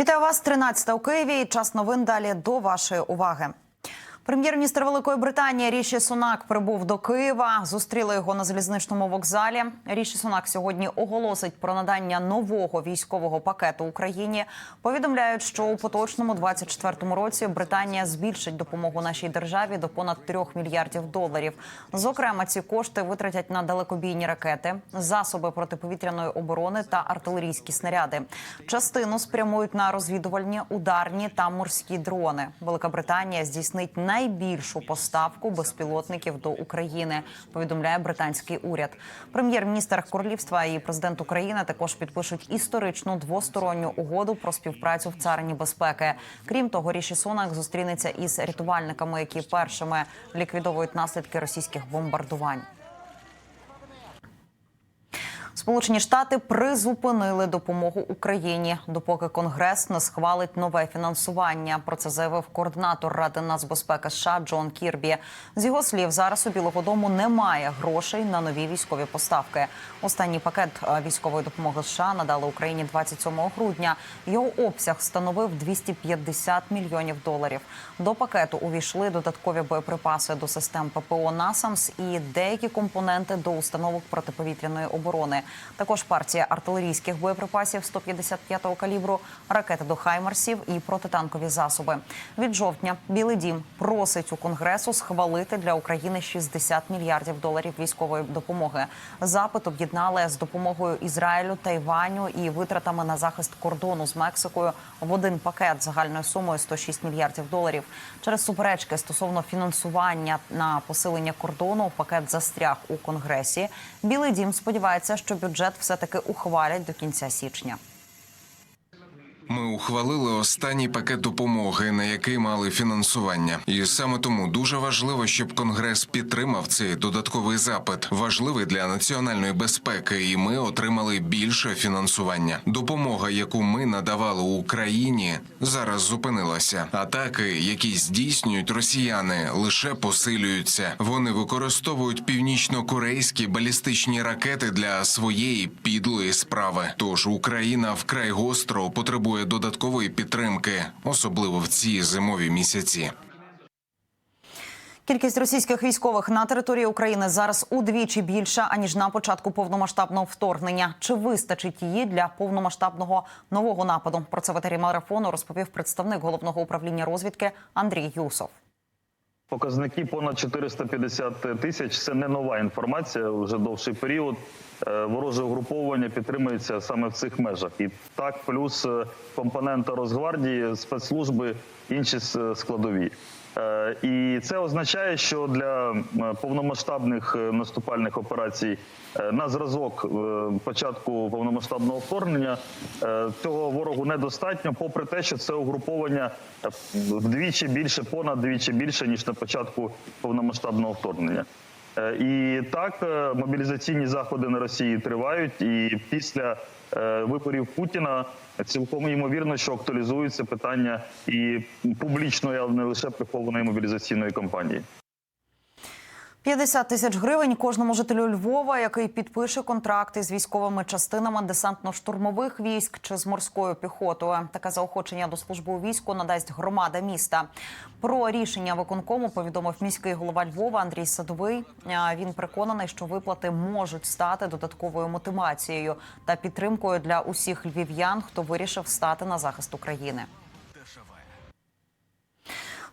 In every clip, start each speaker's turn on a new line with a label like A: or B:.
A: Вітаю вас 13 у Києві. Час новин далі до вашої уваги. Прем'єр-міністр Великої Британії Ріші Сунак прибув до Києва. Зустріли його на залізничному вокзалі. Ріші Сунак сьогодні оголосить про надання нового військового пакету Україні. Повідомляють, що у поточному 24-му році Британія збільшить допомогу нашій державі до понад 3 мільярдів доларів. Зокрема, ці кошти витратять на далекобійні ракети, засоби протиповітряної оборони та артилерійські снаряди. Частину спрямують на розвідувальні, ударні та морські дрони. Велика Британія здійснить найбільшу поставку безпілотників до України. Повідомляє британський уряд. Прем'єр-міністр королівства і президент України також підпишуть історичну двосторонню угоду про співпрацю в царині безпеки. Крім того, Ріші Сунак зустрінеться із рятувальниками, які першими ліквідовують наслідки російських бомбардувань. Сполучені Штати призупинили допомогу Україні, допоки Конгрес не схвалить нове фінансування. Про це заявив координатор Ради нацбезпеки США Джон Кірбі. З його слів, зараз у Білого Дому немає грошей на нові військові поставки. Останній пакет е, військової допомоги США надали Україні 27 грудня. Його обсяг становив 250 мільйонів доларів. До пакету увійшли додаткові боєприпаси до систем ППО НАСАМС і деякі компоненти до установок протиповітряної оборони. Також партія артилерійських боєприпасів 155-го калібру, ракети до хаймарсів і протитанкові засоби. Від жовтня Білий Дім просить у конгресу схвалити для України 60 мільярдів доларів військової допомоги. Запит об'єднали з допомогою Ізраїлю, Тайваню і витратами на захист кордону з Мексикою в один пакет загальною сумою 106 мільярдів доларів. Через суперечки стосовно фінансування на посилення кордону пакет застряг у конгресі. Білий дім сподівається, що бюджет все таки ухвалять до кінця січня.
B: Ми ухвалили останній пакет допомоги, на який мали фінансування, і саме тому дуже важливо, щоб Конгрес підтримав цей додатковий запит. Важливий для національної безпеки, і ми отримали більше фінансування. Допомога, яку ми надавали Україні, зараз зупинилася. Атаки, які здійснюють росіяни, лише посилюються. Вони використовують північно-корейські балістичні ракети для своєї підлої справи. Тож Україна вкрай гостро потребує додаткової підтримки, особливо в ці зимові місяці.
A: Кількість російських військових на території України зараз удвічі більша аніж на початку повномасштабного вторгнення. Чи вистачить її для повномасштабного нового нападу? Про це в марафону розповів представник головного управління розвідки Андрій Юсов.
C: Показники понад 450 тисяч це не нова інформація. Вже довший період Е, вороже угруповання підтримується саме в цих межах. І так, плюс е, компонента Росгвардії, спецслужби, інші складові. Е, І це означає, що для е, повномасштабних е, наступальних операцій на зразок початку повномасштабного вторгнення цього ворогу недостатньо, попри те, що це угруповання вдвічі більше, понад двічі більше ніж на початку повномасштабного вторгнення. Е, І так е, мобілізаційні заходи на Росії тривають, і після е, виборів Путіна цілком ймовірно, що актуалізується питання і публічної, але не лише прихованої мобілізаційної кампанії.
A: 50 тисяч гривень кожному жителю Львова, який підпише контракти з військовими частинами десантно-штурмових військ чи з морською піхотою. Таке заохочення до служби у війську надасть громада міста. Про рішення виконкому повідомив міський голова Львова Андрій Садовий. Він переконаний, що виплати можуть стати додатковою мотивацією та підтримкою для усіх львів'ян, хто вирішив стати на захист України.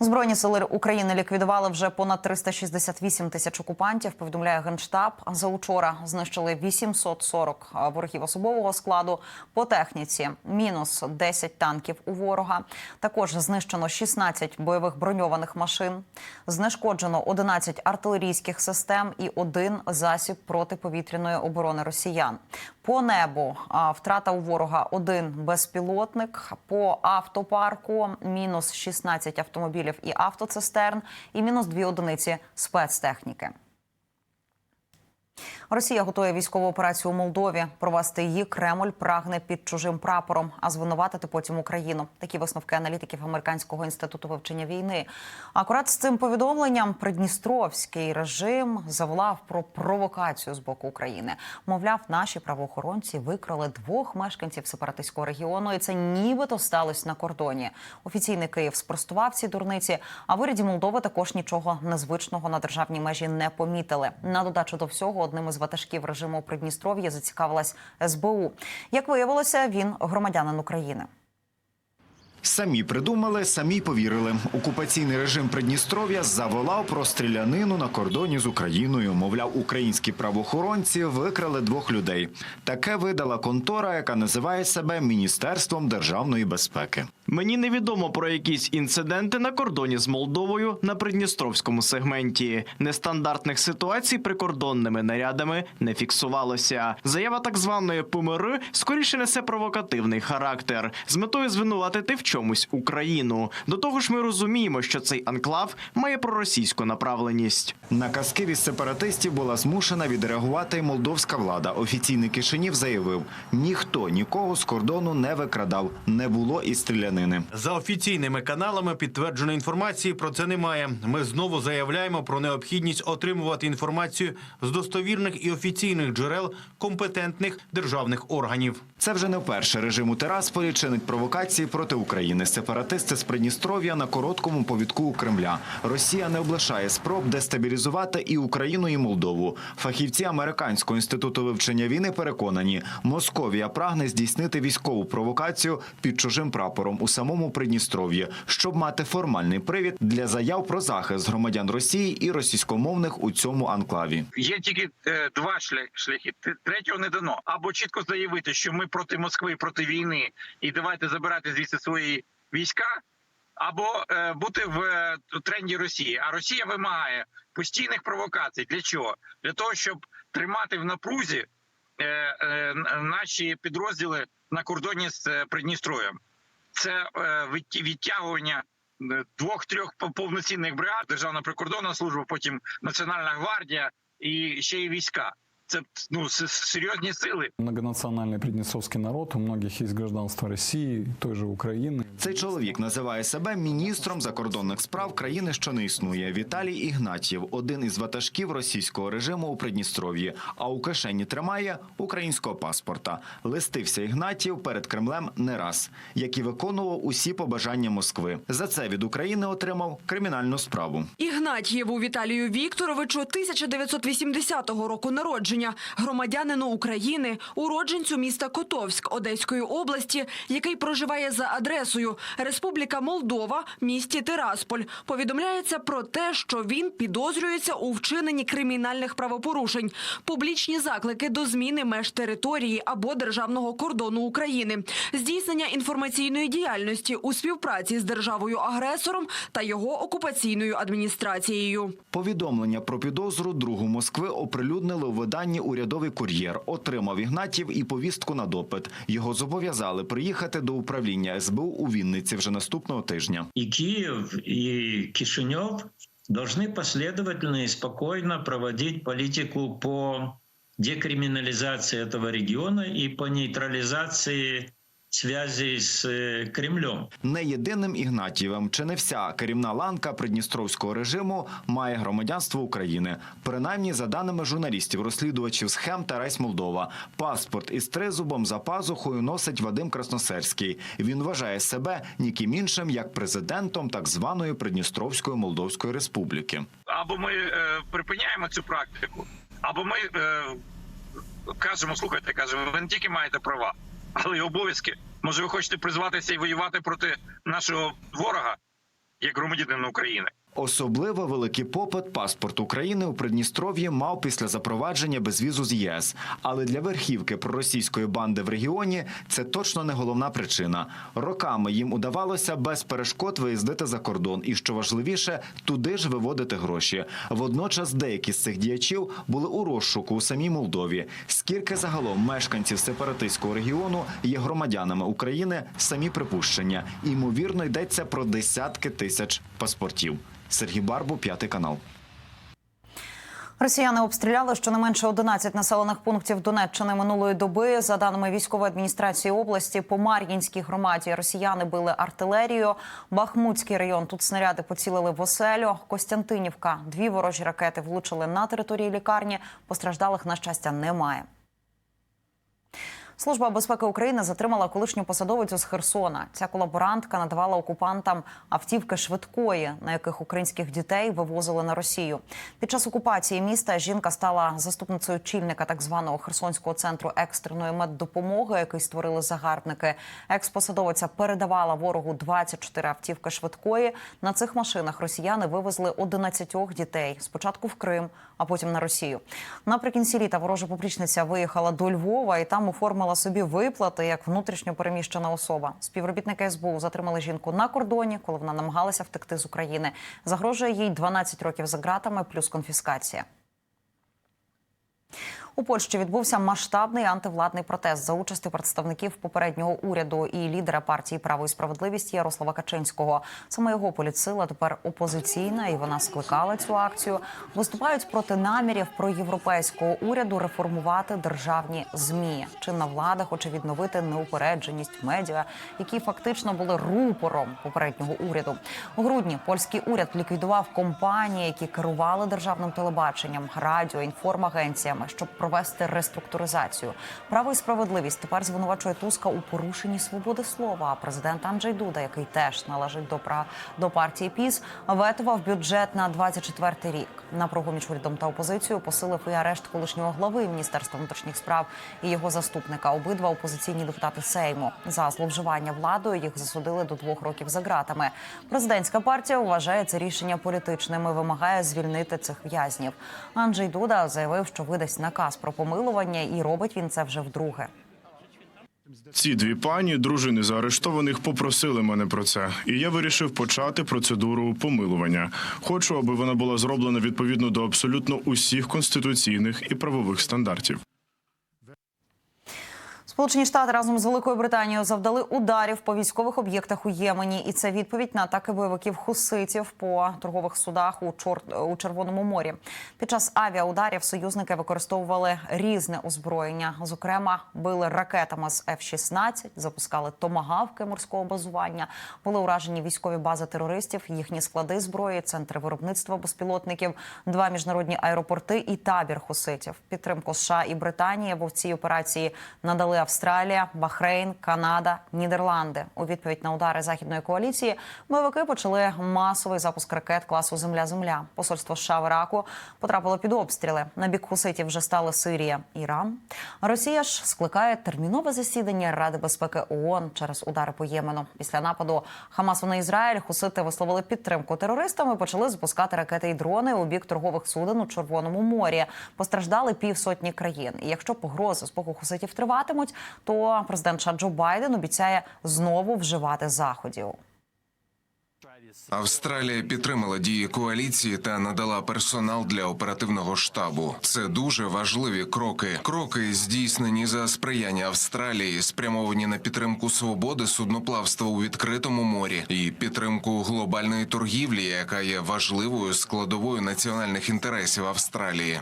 A: Збройні сили України ліквідували вже понад 368 тисяч окупантів. Повідомляє генштаб. За учора знищили 840 ворогів особового складу. По техніці мінус 10 танків у ворога. Також знищено 16 бойових броньованих машин. Знешкоджено 11 артилерійських систем і один засіб протиповітряної оборони росіян. По небу втрата у ворога один безпілотник. По автопарку мінус 16 автомобілів і автоцистерн, і мінус дві одиниці спецтехніки. Росія готує військову операцію у Молдові. Провести її Кремль прагне під чужим прапором, а звинуватити потім Україну. Такі висновки аналітиків американського інституту вивчення війни. Акурат з цим повідомленням Придністровський режим завлав про провокацію з боку України. Мовляв, наші правоохоронці викрали двох мешканців сепаратистського регіону, і це нібито сталося на кордоні. Офіційний Київ спростував ці дурниці. А в уряді Молдови також нічого незвичного на державній межі не помітили. На додачу до всього, одним із ватажків режиму Придністров'я зацікавилась СБУ. Як виявилося, він громадянин України.
D: Самі придумали, самі повірили. Окупаційний режим Придністров'я заволав про стрілянину на кордоні з Україною. Мовляв, українські правоохоронці викрали двох людей. Таке видала контора, яка називає себе Міністерством державної безпеки.
E: Мені невідомо про якісь інциденти на кордоні з Молдовою на придністровському сегменті. Нестандартних ситуацій прикордонними нарядами не фіксувалося. Заява так званої ПМР скоріше несе провокативний характер з метою звинуватити в чомусь Україну. До того ж, ми розуміємо, що цей анклав має проросійську направленість.
D: На казки від сепаратистів була змушена відреагувати молдовська влада. Офіційний Кишинів заявив: ніхто нікого з кордону не викрадав, не було і стрілянини.
F: За офіційними каналами підтвердженої інформації про це немає. Ми знову заявляємо про необхідність отримувати інформацію з достовірних і офіційних джерел компетентних державних органів.
D: Це вже не вперше режим у Терасполі чинить провокації проти України. Сепаратисти з Придністров'я на короткому повідку у Кремля. Росія не облишає спроб дестабілізувати і Україну, і Молдову. Фахівці американського інституту вивчення війни переконані, Московія прагне здійснити військову провокацію під чужим прапором у самому Придністров'ї, щоб мати формальний привід для заяв про захист громадян Росії і російськомовних у цьому анклаві.
G: Є тільки е, два шлях- шляхи. Третього не дано. Або чітко заявити, що ми проти Москви, проти війни, і давайте забирати звідси свої війська, або е, бути в е, тренді Росії. А Росія вимагає постійних провокацій. Для чого? Для того, щоб тримати в напрузі е, наші підрозділи на кордоні з Придністров'ям. Це відтягування двох-трьох повноцінних бригад, Державна прикордонна служба, потім Національна гвардія і ще й війська. Це ну серйозні сили.
H: Многонациональный приднестровский народ, у многих есть гражданство России, той же Украины.
D: Цей чоловік називає себе міністром закордонних справ країни, що не існує. Віталій Ігнатьєв, один із ватажків російського режиму у Придністров'ї, а у кишені тримає українського паспорта. Листився Ігнатьєв перед Кремлем не раз, як і виконував усі побажання Москви. За це від України отримав кримінальну справу.
I: Ігнатьєву Віталію Вікторовичу 1980 року народження, громадянину України, уродженцю міста Котовськ Одеської області, який проживає за адресою Республіка Молдова, місті Тирасполь. Повідомляється про те, що він підозрюється у вчиненні кримінальних правопорушень, публічні заклики до зміни меж території або державного кордону України, здійснення інформаційної діяльності у співпраці з державою-агресором та його окупаційною адміністрацією.
D: Повідомлення про підозру другу Москви оприлюднили у виданні «Урядовий кур'єр». Отримав Ігнатів і повістку на допит. Його зобов'язали приїхати до управління СБУ у Вінниці вже наступного тижня.
J: І Київ і Кишиньов должны последовательно и спокойно проводить политику по декриминализации этого региона и по нейтрализации связей с э, Кремлем.
D: Не єдиним Ігнатієвим чи не вся керівна ланка придністровського режиму має громадянство України. Принаймні, за даними журналістів, розслідувачів схем Тарась Молдова, паспорт із тризубом за пазухою носить Вадим Красносерський. Він вважає себе ніким іншим як президентом так званої Придністровської Молдовської Республіки.
G: Або ми е, припиняємо цю практику, або ми е, кажемо, слухайте, кажемо, ви не тільки маєте права, але й обов'язки. Може, ви хочете призватися і воювати проти нашого ворога, як громадянина України.
D: Особливо великий попит паспорт України у Придністров'ї мав після запровадження безвізу з ЄС. Але для верхівки проросійської банди в регіоні це точно не головна причина. Роками їм удавалося без перешкод виїздити за кордон і, що важливіше, туди ж виводити гроші. Водночас деякі з цих діячів були у розшуку у самій Молдові. Скільки загалом мешканців сепаратистського регіону є громадянами України, самі припущення. Ймовірно, йдеться про десятки тисяч паспортів. Сергій Барбу, п'ятий канал.
A: Росіяни обстріляли щонайменше 11 населених пунктів Донеччини минулої доби. За даними військової адміністрації області, по Мар'їнській громаді росіяни били артилерію. Бахмутський район тут снаряди поцілили в оселю. Костянтинівка. Дві ворожі ракети влучили на території лікарні. Постраждалих на щастя немає. Служба безпеки України затримала колишню посадовицю з Херсона. Ця колаборантка надавала окупантам автівки швидкої, на яких українських дітей вивозили на Росію. Під час окупації міста жінка стала заступницею чільника так званого Херсонського центру екстреної меддопомоги, який створили загарбники. Експосадовиця передавала ворогу 24 автівки швидкої. На цих машинах росіяни вивезли 11 дітей. Спочатку в Крим, а потім на Росію. Наприкінці літа ворожа поплічниця виїхала до Львова і там оформила собі виплати як внутрішньо переміщена особа. Співробітники СБУ затримали жінку на кордоні, коли вона намагалася втекти з України. Загрожує їй 12 років за ґратами плюс конфіскація. У Польщі відбувся масштабний антивладний протест за участі представників попереднього уряду і лідера партії Право і справедливість Ярослава Качинського. Саме його політсила тепер опозиційна, і вона скликала цю акцію. Виступають проти намірів проєвропейського уряду реформувати державні змі. Чинна влада хоче відновити неупередженість медіа, які фактично були рупором попереднього уряду. У грудні польський уряд ліквідував компанії, які керували державним телебаченням, радіо, інформагенціями, щоб провести реструктуризацію. Право і справедливість тепер звинувачує Туска у порушенні свободи слова. А президент Анджей Дуда, який теж належить до пра до партії ПІС, ветував бюджет на 24-й рік. Напругу між урядом та опозицією посилив і арешт колишнього глави міністерства внутрішніх справ і його заступника. Обидва опозиційні депутати Сейму за зловживання владою їх засудили до двох років за ґратами. Президентська партія вважає це рішення політичним і вимагає звільнити цих в'язнів. Анджей Дуда заявив, що видасть наказ про помилування, і робить він це вже вдруге.
K: Ці дві пані, дружини заарештованих, попросили мене про це, і я вирішив почати процедуру помилування. Хочу, аби вона була зроблена відповідно до абсолютно усіх конституційних і правових стандартів.
A: Сполучені Штати разом з Великою Британією завдали ударів по військових об'єктах у Ємені, і це відповідь на атаки бойовиків хуситів по торгових судах у Чор... у Червоному морі. Під час авіаударів союзники використовували різне озброєння. Зокрема, били ракетами з F-16, запускали томагавки морського базування, були уражені військові бази терористів, їхні склади зброї, центри виробництва безпілотників, два міжнародні аеропорти і табір хуситів. Підтримку США і Британії в цій операції надали Австралія, Бахрейн, Канада, Нідерланди. У відповідь на удари західної коаліції бойовики почали масовий запуск ракет класу Земля-Земля. Посольство США в Іраку потрапило під обстріли. На бік хуситів вже стали Сирія, Іран. Росія ж скликає термінове засідання Ради безпеки ООН через удари по Ємену. Після нападу Хамасу на Ізраїль хусити висловили підтримку терористам і почали запускати ракети і дрони у бік торгових суден у Червоному морі. Постраждали півсотні країн. І якщо погрози з боку хуситів триватимуть, то президент США Джо Байден обіцяє знову вживати заходів.
B: Австралія підтримала дії коаліції та надала персонал для оперативного штабу. Це дуже важливі кроки. Кроки здійснені за сприяння Австралії, спрямовані на підтримку свободи судноплавства у відкритому морі і підтримку глобальної торгівлі, яка є важливою складовою національних інтересів Австралії.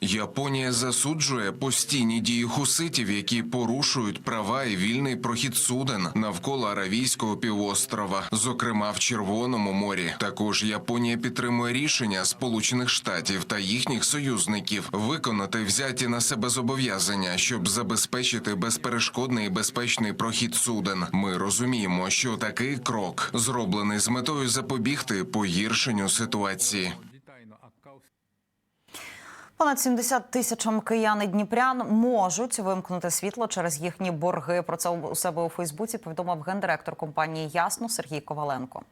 B: Японія засуджує постійні дії хуситів, які порушують права і вільний прохід суден навколо Аравійського півострова, зокрема в Червоному морі. Також Японія підтримує рішення Сполучених Штатів та їхніх союзників виконати взяті на себе зобов'язання, щоб забезпечити безперешкодний і безпечний прохід суден. Ми розуміємо, що такий крок зроблений з метою запобігти погіршенню ситуації.
A: Понад 70 тисячам киян і дніпрян можуть вимкнути світло через їхні борги. Про це у себе у Фейсбуці повідомив гендиректор компанії Ясно Сергій Коваленко.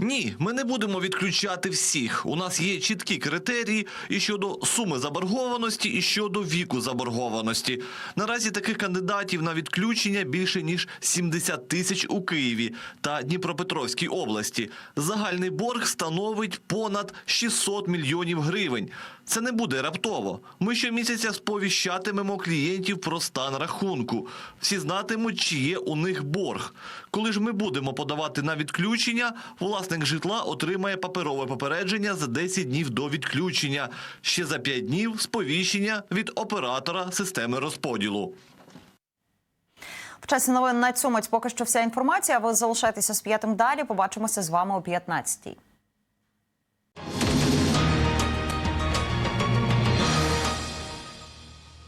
L: Ні, ми не будемо відключати всіх. У нас є чіткі критерії і щодо суми заборгованості, і щодо віку заборгованості. Наразі таких кандидатів на відключення більше ніж 70 тисяч у Києві та Дніпропетровській області. Загальний борг становить понад 600 мільйонів гривень. Це не буде раптово. Ми щомісяця сповіщатимемо клієнтів про стан рахунку. Всі знатимуть, чи є у них борг. Коли ж ми будемо подавати на відключення, власник житла отримає паперове попередження за 10 днів до відключення. Ще за 5 днів сповіщення від оператора системи розподілу.
A: В часі новин на цьому поки що вся інформація. Ви залишайтеся з п'ятим далі. Побачимося з вами о 15-й.